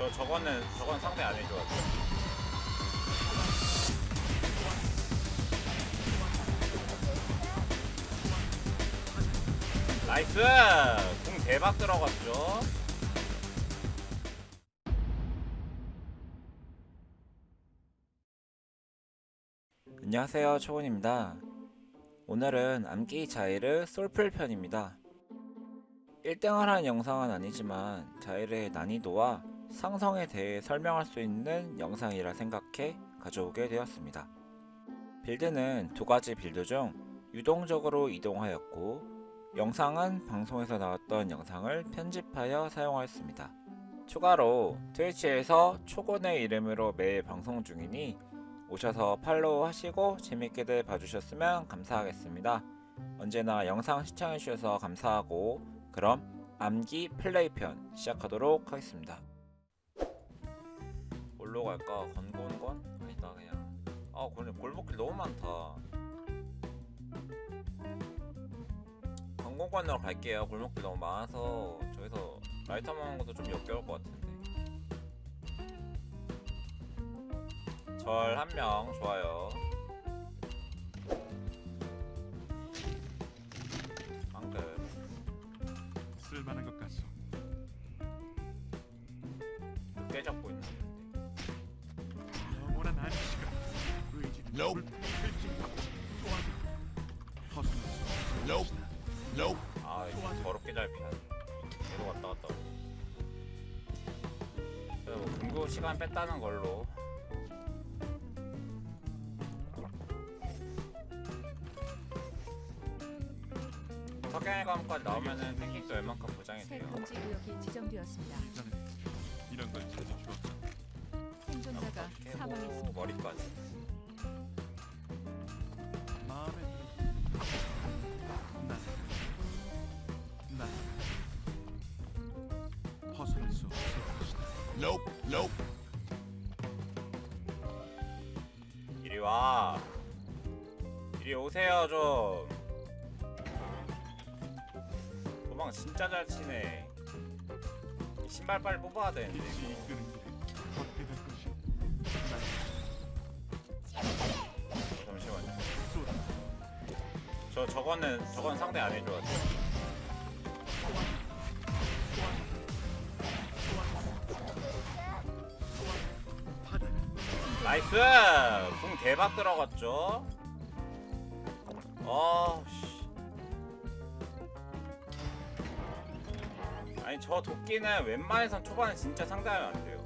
저 저거는 저건 상대 안 해줘야 돼. 나이스! 공 대박 들어갔죠? 안녕하세요 초원입니다 오늘은 암기 자이르 솔플 편입니다 1등을 한 영상은 아니지만 자이르의 난이도와 상성에 대해 설명할 수 있는 영상이라 생각해 가져오게 되었습니다. 빌드는 두 가지 빌드 중 유동적으로 이동하였고 영상은 방송에서 나왔던 영상을 편집하여 사용하였습니다. 추가로 트위치에서 초곤의 이름으로 매일 방송 중이니 오셔서 팔로우 하시고 재밌게들 봐주셨으면 감사하겠습니다. 언제나 영상 시청해주셔서 감사하고 그럼 암기 플레이편 시작하도록 하겠습니다. 뭘로 갈까? 건고는 건? 아니다 그냥. 아 골, 골목길 너무 많다. 건고관으로 갈게요. 골목길 너무 많아서 저기서 라이터 먹는 것도 좀 역겨울 것 같은데. 절 한 명. 좋아요. 방금. 쓸만한 것 같소. 늦게 잡고 있는 Nope. Nope. Nope. 아 이거 더럽게 잘 피하네 계속 왔다 갔다 오고 그래도 뭐 시간 뺐다는 걸로 석양의 감까지 나오면은 탱킹도 웬만큼 보장이 새 돼요 금지 구역이 지정되었습니다. 이런 걸 찾아 주었다. 생존자가 해보 사망했습니다. 머리까지 Nope. Nope. 이리 와 이리 오세요 좀 도망 진짜 잘 치네 이 신발 빨리 뽑아야 되는데 이거. 저 저거는 저건 상대 안. 바다. 나이스! 궁 대박 들어갔죠? 어, 씨. 아니 저 도끼는 웬만해선 초반에 진짜 상대하면 안 돼요.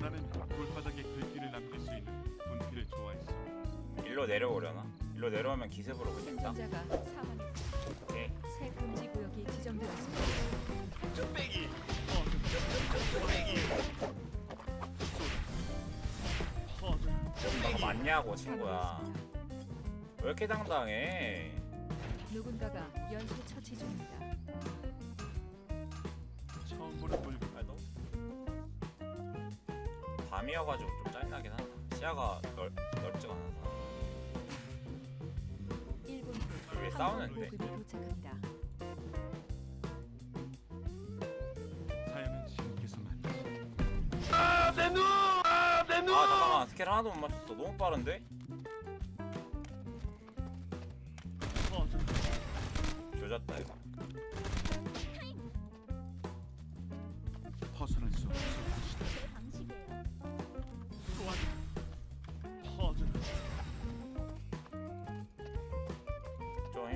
나는 돌바닥에 글귀를 남길 수 있는 분필을 좋아했어. 일로 내려오려나? 일로 내려오면 기습으로 그진다. 생존자가 사망했습니다. 오케이. 새 금지 구역이 지정되었습니다. 너가 맞냐고 친구야. 왜 이렇게 당당해? 누군가가 연쇄 처치 중입니다. 처음 보는. 아니 너 밤이어가지고 좀 짜증나긴 하다. 시야가 넓, 넓지가 않아서. 왜후 싸우는데? 항공 보급이 도착합니다. 자연은 신께서 만드신 아 잠깐만 스킬 하나도 못 맞췄어. 너무 빠른데? 퍼즐. 조졌다 이거.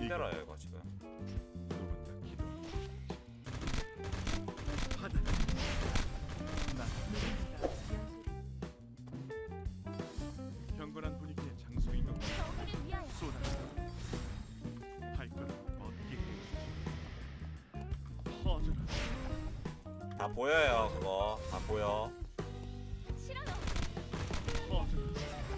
힘들어요 이거 지금. 경건한 분위기의 장소인 것. 쏟아. 발걸음 뻗게. 퍼즐. 다 보여요 그거. 다 보여. 퍼즐.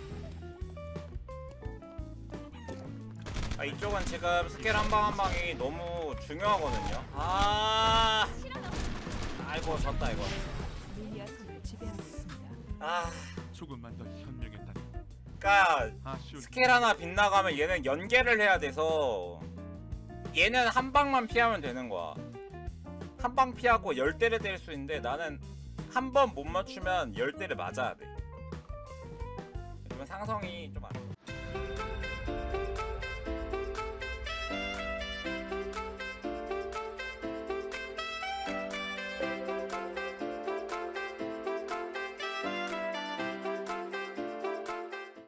아 이쪽은 지금 스킬 한 방 한 방이 너무 중요하거든요. 아. 아이고 졌다 이거. 밀리아 섬을 지배하고 있습니다. 아. 조금만 더 현명했다면 그니까 아쉬운 스킬 하나 빗나가면 얘는 연계를 해야 돼서 얘는 한 방만 피하면 되는 거야. 한 방 피하고 열 대를 때릴 수 있는데 나는 한 번 못 맞추면 열 대를 맞아야 돼. 그러면 상성이 좀 안.